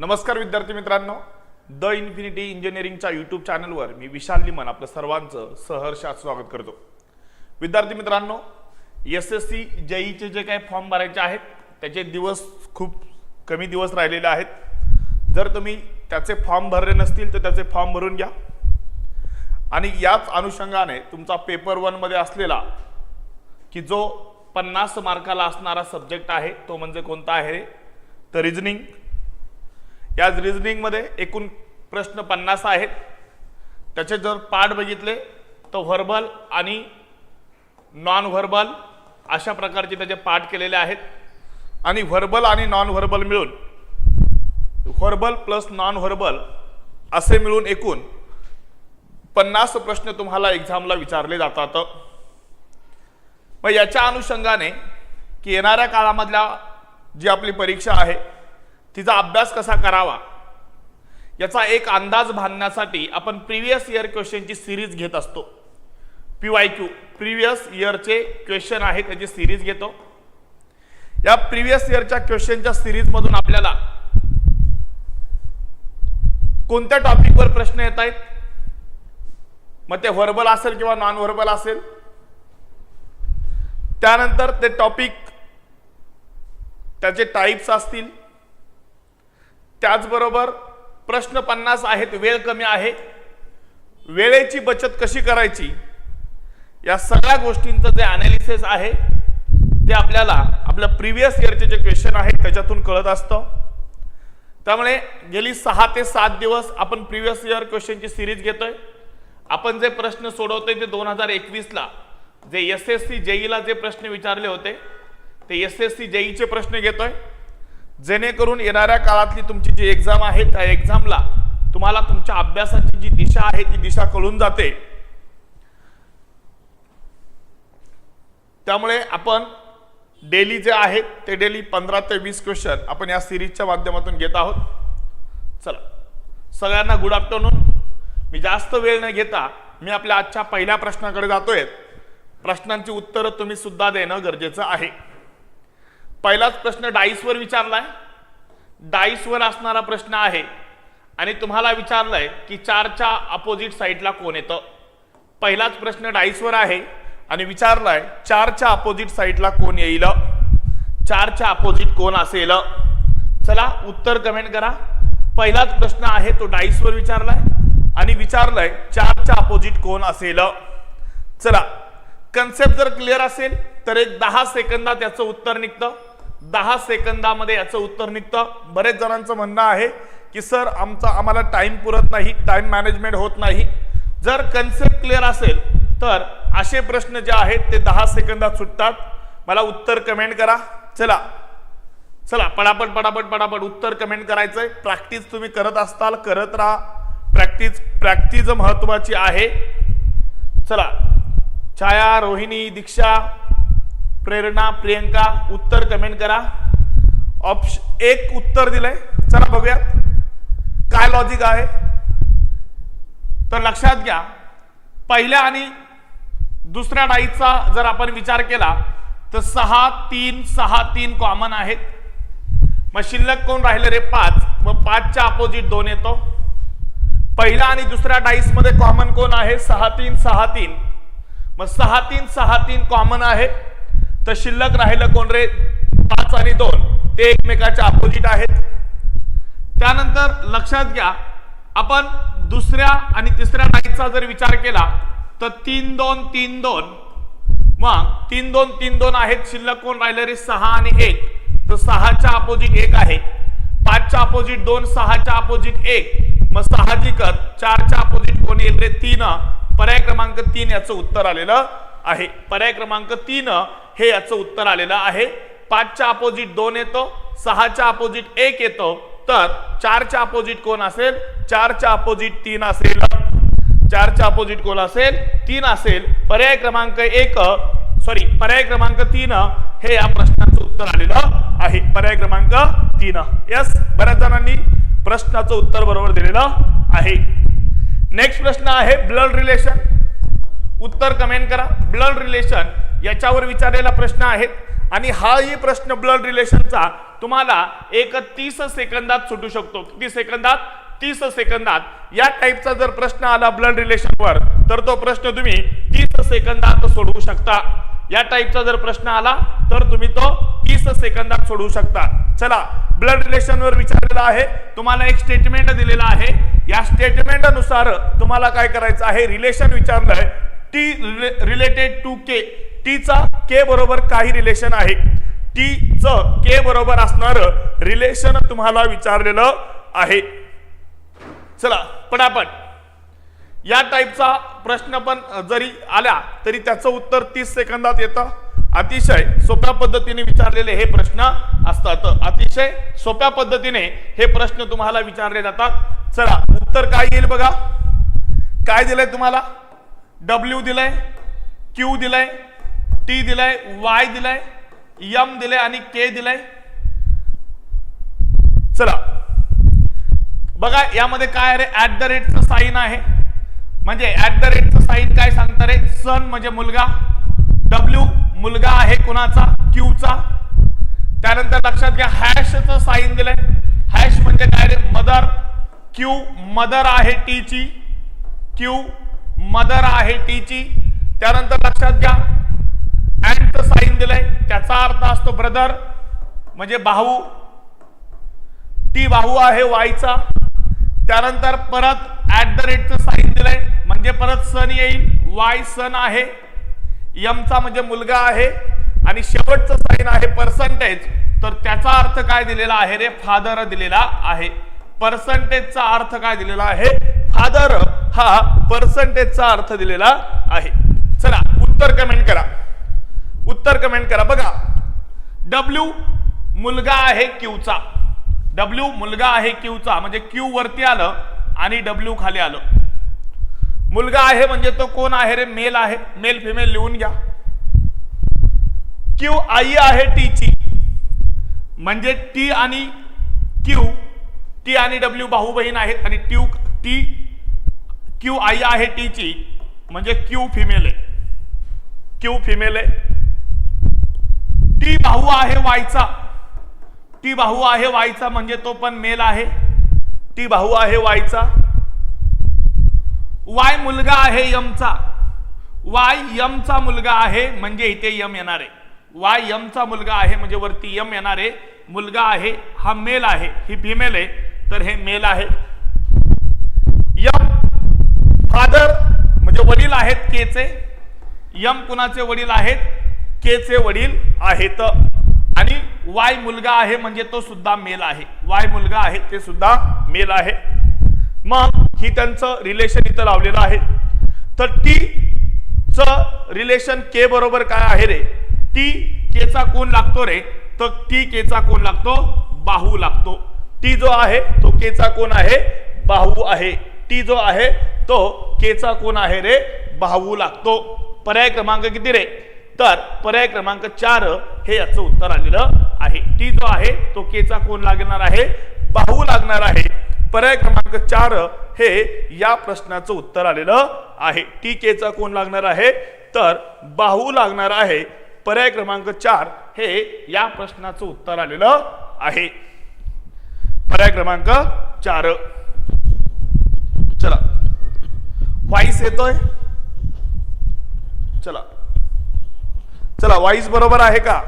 नमस्कार विद्यार्थी मित्रांनो. द इन्फिनिटी इंजिनिअरिंगच्या यूट्यूब चॅनलवर मी विशाल लिमन आपलं सर्वांचं सहर्षात स्वागत करतो. विद्यार्थी मित्रांनो एस एस सी जेईचे जे काही फॉर्म भरायचे आहेत त्याचे दिवस खूप कमी दिवस राहिलेले आहेत. जर तुम्ही त्याचे फॉर्म भरले नसतील तर त्याचे फॉर्म भरून घ्या. आणि याच अनुषंगाने तुमचा पेपर वनमध्ये असलेला की जो पन्नास मार्काला असणारा सब्जेक्ट आहे तो म्हणजे कोणता आहे? तर रिजनिंग याच रिजनिंगमध्ये एकूण प्रश्न पन्नास आहेत. त्याचे जर पाठ बघितले तर व्हर्बल आणि नॉन व्हर्बल अशा प्रकारचे त्याचे पाठ केलेले आहेत. आणि व्हर्बल आणि नॉन व्हर्बल मिळून व्हर्बल प्लस नॉन व्हर्बल असे मिळून एकूण पन्नास प्रश्न तुम्हाला एक्झामला विचारले जातात. मग याच्या अनुषंगाने की येणाऱ्या काळामधल्या जी आपली परीक्षा आहे तिचा अभ्यास कसा करावा? याचा एक अंदाज बांधण्यासाठी आपण प्रिव्हियस इयर क्वेश्चनची सिरीज घेत असतो. पी वाय क्यू प्रिव्हियस इयरचे क्वेश्चन आहे त्याची सिरीज घेतो. या प्रिव्हियस इयरच्या क्वेश्चनच्या सिरीजमधून आपल्याला कोणत्या टॉपिकवर प्रश्न येत आहेत? मग ते व्हर्बल असेल किंवा नॉन व्हर्बल असेल. त्यानंतर ते टॉपिक त्याचे टाईप्स असतील. त्याचबरोबर प्रश्न पन्नास आहेत वेळ कमी आहे. वेळेची बचत कशी करायची? या सगळ्या गोष्टींचं जे अनालिसिस आहे ते आपल्याला आपलं प्रिव्हियस इयरचे जे क्वेश्चन आहेत त्याच्यातून कळत असतं. त्यामुळे गेली सहा ते सात दिवस आपण प्रिव्हियस इयर क्वेश्चनची सिरीज घेतोय. आपण जे प्रश्न सोडवतोय ते दोन हजार एकवीसला. जे एस एस सी जेईला जे प्रश्न विचारले होते ते एस एस सी जेईचे प्रश्न घेतोय. जेणेकरून येणाऱ्या काळातली तुमची जी एक्झाम आहे त्या एक्झामला तुम्हाला तुमच्या अभ्यासाची जी दिशा आहे ती दिशा कळून जाते. त्यामुळे आपण डेली जे आहेत ते डेली पंधरा ते वीस क्वेश्चन आपण या सिरीजच्या माध्यमातून घेत आहोत. चला. सगळ्यांना गुड आफ्टरनून मी जास्त वेळ न घेता मी आपल्या आजच्या पहिल्या प्रश्नाकडे जातोय. प्रश्नांची उत्तरं तुम्ही सुद्धा देणं गरजेचं आहे. पहिलाच प्रश्न डाईसवर विचारलाय. डाईसवर असणारा प्रश्न आहे. आणि तुम्हाला विचारलंय की चारच्या अपोजिट साईडला कोण येतं? पहिलाच प्रश्न डाईसवर आहे. आणि विचारलाय चारच्या अपोजिट साईडला कोण येईल? चारच्या अपोजिट कोण असेल? चला उत्तर कमेंट करा. पहिलाच प्रश्न आहे तो डाईसवर विचारलाय. आणि विचारलंय चारच्या अपोजिट कोण असेल? चला कन्सेप्ट जर क्लिअर असेल तर एक दहा सेकंदात याचं उत्तर निघतं. दहा सेकंदामध्ये याचं उत्तर निघतं. बरेच जणांचं म्हणणं आहे की सर आमचा आम्हाला टाईम पुरत नाही टाईम मॅनेजमेंट होत नाही. जर कन्सेप्ट क्लिअर असेल तर असे प्रश्न जे आहेत ते दहा सेकंदात सुटतात. मला उत्तर कमेंट करा. चला. चला पटापट पटापट पटापट उत्तर कमेंट करायचंय. प्रॅक्टिस तुम्ही करत असताल करत राहा. प्रॅक्टिस प्रॅक्टिस महत्वाची आहे. चला. छाया रोहिणी दीक्षा. प्रेरणा प्रियंका उत्तर कमेंट करा. ऑप्शन एक उत्तर दिलंय. चला बघूयात. काय लॉजिक आहे? तर लक्षात घ्या. पहिल्या आणि दुसऱ्या डाईचा जर आपण विचार केला तर सहा तीन सहा तीन कॉमन आहेत. मग शिल्लक कोण राहिले रे? पाच. मग पाचच्या अपोजिट दोन येतो. पहिला आणि दुसऱ्या डाईसमध्ये कॉमन कोण आहे? सहा तीन सहा तीन. मग सहा तीन सहा तीन कॉमन आहे. तर शिल्लक राहिलं कोण रे? पाच आणि दोन. ते एकमेकाच्या अपोजिट आहेत. त्यानंतर लक्षात घ्या आपण दुसऱ्या आणि तिसऱ्या नाईटचा जर विचार केला तर तीन दोन तीन दोन. मग तीन दोन तीन दोन आहेत शिल्लक कोण राहिले रे? सहा आणि एक. तर सहाच्या अपोजिट एक आहे. पाचच्या अपोजिट दोन सहाच्या अपोजिट एक. मग साहजिकच चारच्या अपोजिट कोण येईल रे? तीन. पर्याय क्रमांक तीन याचं उत्तर आलेलं आहे. पर्याय क्रमांक तीन हे याचं उत्तर आलेलं आहे. पाचच्या अपोजिट दोन येतो सहाच्या अपोजिट एक येतो. तर चारच्या अपोजिट कोण असेल? चारच्या अपोजिट तीन असेल. चारच्या अपोजिट कोण असेल? तीन असेल. पर्याय क्रमांक एक सॉरी पर्याय क्रमांक तीन हे या प्रश्नाचं उत्तर आलेलं आहे. पर्याय क्रमांक तीन. यस बऱ्याच जणांनी प्रश्नाचं उत्तर बरोबर दिलेलं आहे. नेक्स्ट प्रश्न आहे ब्लड रिलेशन उत्तर कमेंट करा. ब्लड रिलेशन याच्यावर विचारलेला प्रश्न आहे आणि हाही प्रश्न ब्लड रिलेशनचा तुम्हाला एक तीस सेकंदात सुटू शकतो. किती सेकंदात? तीस सेकंदात. या टाईपचा जर प्रश्न आला ब्लड रिलेशनवर तर तो प्रश्न तुम्ही तीस सेकंदात सोडवू शकता. या टाईपचा जर प्रश्न आला तर तुम्ही तो तीस सेकंदात सोडवू शकता. चला ब्लड रिलेशनवर विचारलेला आहे. तुम्हाला एक स्टेटमेंट दिलेला आहे. या स्टेटमेंटनुसार तुम्हाला काय करायचं आहे? रिलेशन विचारलंय. टी रिलेटेड टू के टीचा के बरोबर काही रिलेशन आहे. टी च के बरोबर असणार रिलेशन तुम्हाला विचारलेलं आहे. चला पटापट. या टाईपचा प्रश्न पण जरी आला तरी त्याचं उत्तर तीस सेकंदात येतं. अतिशय सोप्या पद्धतीने विचारलेले हे प्रश्न असतात. अतिशय सोप्या पद्धतीने हे प्रश्न तुम्हाला विचारले जातात. चला उत्तर काय येईल बघा. काय दिलंय तुम्हाला? डब्ल्यू दिलंय क्यू दिलंय टी दिलंय वाय दिलंय यम दिलंय आणि के दिलंय. चला. बघा यामध्ये काय रे? ऍट द रेटचं साईन आहे. म्हणजे ऍट द रेटचं साईन काय सांगतं रे? सन म्हणजे मुलगा. डब्ल्यू मुलगा आहे कुणाचा? क्यूचा त्यानंतर लक्षात घ्या हॅशचं साईन दिलंय. हॅश म्हणजे काय रे? मदर क्यू मदर आहे टीची क्यू मदर आहे टीची. त्यानंतर लक्षात घ्या अँड साईन दिलंय. त्याचा अर्थ असतो ब्रदर म्हणजे भाऊ. टी भाऊ आहे वायचा त्यानंतर परत ऍट द रेटचं साईन दिलंय. म्हणजे परत सन येईल. वाय सन आहे. यमचा म्हणजे मुलगा आहे. आणि शेवटचं साईन आहे पर्सेंटेज तर त्याचा अर्थ काय दिलेला आहे रे? फादर दिलेला आहे. पर्सेंटेजचा अर्थ काय दिलेला आहे? फादर हा पर्सेंटेजचा अर्थ दिलेला आहे. चला उत्तर कमेंट करा. उत्तर कमेंट करा. बघा डब्ल्यू मुलगा आहे क्यूचा डब्ल्यू मुलगा आहे क्यूचा म्हणजे क्यू वरती आलं आणि डब्ल्यू खाली आलं. मुलगा आहे म्हणजे तो कोण आहे रे? मेल आहे. मेल फिमेल लिहून घ्या. क्यू आई आहे टीची म्हणजे टी आणि क्यू टी आणि डब्ल्यू भाऊ बहीण आहेत आणि ट्यू टी क्यू आई आहे टीची म्हणजे क्यू फिमेल. आहे क्यू फिमेल. आहे टी भाऊ आहे वायचा. टी भाऊ आहे वायचा म्हणजे तो पण मेल आहे. टी भाऊ आहे वायचा. वाय मुलगा आहे यमचा. वाय यमचा मुलगा आहे म्हणजे इथे यम येणार. आहे वाय यमचा मुलगा आहे म्हणजे वरती यम येणार. आहे मुलगा आहे हा मेल आहे ही फिमेल आहे तर हे मेल आहे यम फादर म्हणजे वडील आहेत केचे यम कुणाचे वडील आहेत? केचे वडील आहेत. आणि वाय मुलगा आहे म्हणजे तो सुद्धा मेल आहे. वाय मुलगा आहे ते सुद्धा मेल आहे. मग ही त्यांचं रिलेशन इथं लावलेलं आहे. तर टी च रिलेशन के बरोबर काय आहे रे? टी केचा कोण लागतो रे? तर टी केचा कोण लागतो? बाहू लागतो. टी जो आहे तो केचा कोण आहे? बाहू आहे. टी जो आहे तो केचा कोण आहे रे? भाऊ लागतो. पर्याय क्रमांक किती रे? तर पर्याय क्रमांक चार हे याचं उत्तर आलेलं आहे. टी जो आहे तो केचा कोण लागणार आहे? बाहू लागणार आहे. पर्याय क्रमांक चार हे या प्रश्नाचं उत्तर आलेलं आहे. टी केचा कोण लागणार आहे? तर बाहू लागणार आहे. पर्याय क्रमांक चार हे या प्रश्नाचं उत्तर आलेलं आहे. पर्याय क्रमांक चार. चला. वाईस येतोय? चला. चला वाईस बरोबर आहे का?